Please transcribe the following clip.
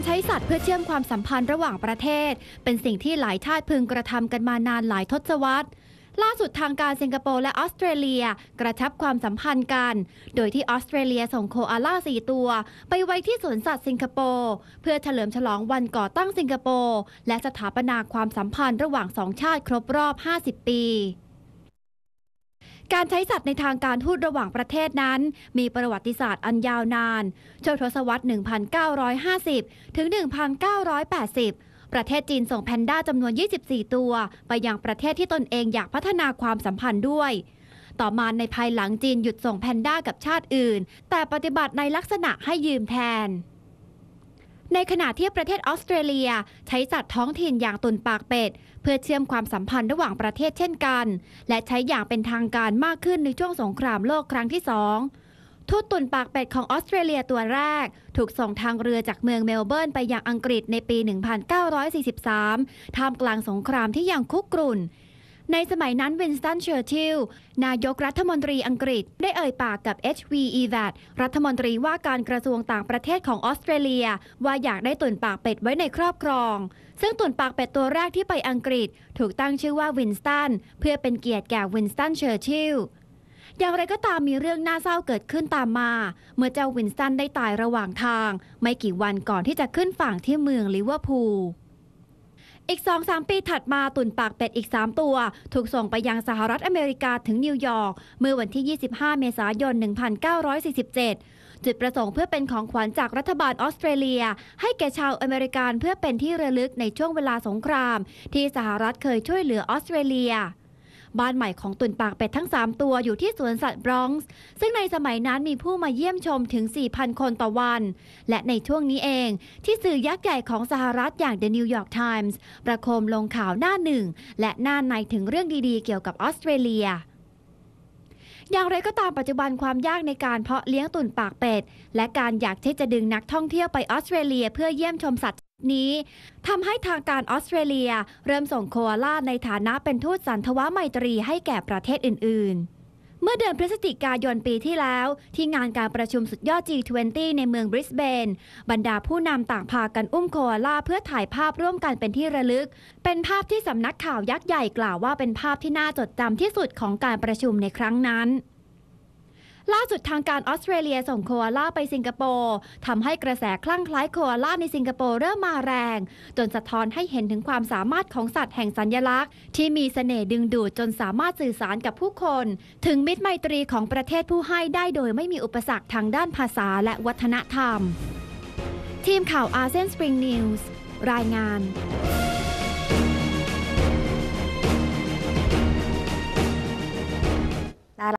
การใช้สัตว์เพื่อเชื่อมความสัมพันธ์ระหว่างประเทศ เป็นสิ่งที่หลายชาติพึงกระทำกันมานานหลายทศวรรษล่าสุดทางการสิงคโปร์และออสเตรเลีย กระชับความสัมพันธ์กัน โดยที่ออสเตรเลียส่งโคอาล่าสี่ตัว ไปไว้ที่สวนสัตว์สิงคโปร์เพื่อเฉลิมฉลองวันก่อตั้งสิงคโปร์และสถาปนาความสัมพันธ์ระหว่างสองชาติครบรอบ 50 ปี การใช้สัตว์ในทางการทูตระหว่างประเทศนั้น มีประวัติศาสตร์อันยาวนานช่วงทศวรรษ 1950 ถึง 1980ประเทศจีนส่งแพนด้าจำนวน 24 ตัว ไปยังประเทศที่ตนเองอยากพัฒนาความสัมพันธ์ด้วย ต่อมาในภายหลังจีนหยุดส่งแพนด้ากับชาติอื่น แต่ปฏิบัติในลักษณะให้ยืมแทน ในขณะที่ประเทศออสเตรเลียใช้สัตว์ท้องถิ่นอย่างตุนปากเป็ด เพื่อเชื่อมความสัมพันธ์ระหว่างประเทศเช่นกัน และใช้อย่างเป็นทางการมากขึ้นในช่วงสงครามโลกครั้งที่สองทูตตุนปากเป็ดของออสเตรเลียตัวแรก ถูกส่งทางเรือจากเมืองเมลเบิร์นไปยังอังกฤษในปี 1943 ท่ามกลางสงครามที่ยังคุกรุ่น ในสมัยนั้นวินสตันเชอร์ชิลล์นายกรัฐมนตรีอังกฤษ ได้เอ่ยปากกับ HV e v a t รัฐมนตรีว่าการกระทรวงต่างประเทศของออสเตรเลีย ว่าอยากได้ตุ่นปากเป็ดไว้ในครอบครอง ซึ่งตุ่นปากเป็ดตัวแรกที่ไปอังกฤษ ถูกตั้งชื่อว่าวินสตันเพื่อเป็นเกียรติแก่วินสตันเชอร์ชิลล์อย่างไรก็ตามมีเรื่องน่าเศร้าเกิดขึ้นตามมา เมื่อเจ้าวินสตันได้ตายระหว่างทาง ไม่กี่วันก่อนที่จะขึ้นฝั่งที่เมืองลิเวอร์พูล อีก 2-3 ปีถัดมาตุ่นปากเป็ดอีก 3 ตัว ถูกส่งไปยังสหรัฐอเมริกาถึงนิวยอร์กเมื่อวันที่ 25 เมษายน 1947 จุดประสงค์เพื่อเป็นของขวัญจากรัฐบาลออสเตรเลีย ให้แก่ชาวอเมริกันเพื่อเป็นที่ระลึกในช่วงเวลาสงคราม ที่สหรัฐเคยช่วยเหลือออสเตรเลีย บ้านใหม่ของตุ่นปากเป็ดทั้ง 3 ตัวอยู่ที่สวนสัตว์บรอนซ์ ซึ่งในสมัยนั้นมีผู้มาเยี่ยมชมถึง 4,000 คนต่อวัน และในช่วงนี้เองที่สื่อยักษ์ใหญ่ของสหรัฐอย่าง The New York Times ประโคมลงข่าวหน้าหนึ่ง และหน้าในถึงเรื่องดีๆ เกี่ยวกับออสเตรเลียอย่างไรก็ตามปัจจุบันความยากในการเพาะเลี้ยงตุ่นปากเป็ด และการอยากที่จะดึงนักท่องเที่ยวไปออสเตรเลียเพื่อเยี่ยมชมสัตว์ นี้ทำให้ทางการออสเตรเลีย เริ่มส่งโคอาล่าในฐานะเป็นทูตสันทวไมตรีให้แก่ประเทศอื่น ๆเมื่อเดือนพฤศจิกายนปีที่แล้ว ที่งานการประชุมสุดยอด G20 ในเมืองบริสเบน บรรดาผู้นำต่างพากันอุ้มโคอาล่าเพื่อถ่ายภาพร่วมกันเป็นที่ระลึก เป็นภาพที่สำนักข่าวยักษ์ใหญ่กล่าวว่าเป็นภาพที่น่าจดจำที่สุดของการประชุมในครั้งนั้น ล่าสุดทางการออสเตรเลียส่งโคอาล่าไปสิงคโปร์ทำให้กระแสคลั่งคล้ายโคอาล่าในสิงคโปร์เริ่มมาแรง จนสะท้อนให้เห็นถึงความสามารถของสัตว์แห่งสัญญลักษณ์ ที่มีเสน่ห์ดึงดูดจนสามารถสื่อสารกับผู้คน ถึงมิตรไมตรีของประเทศผู้ให้ได้โดยไม่มีอุปสรรคทางด้านภาษาและวัฒนธรรม ทีมข่าวอาเซียนสปริงนิวส์รายงาน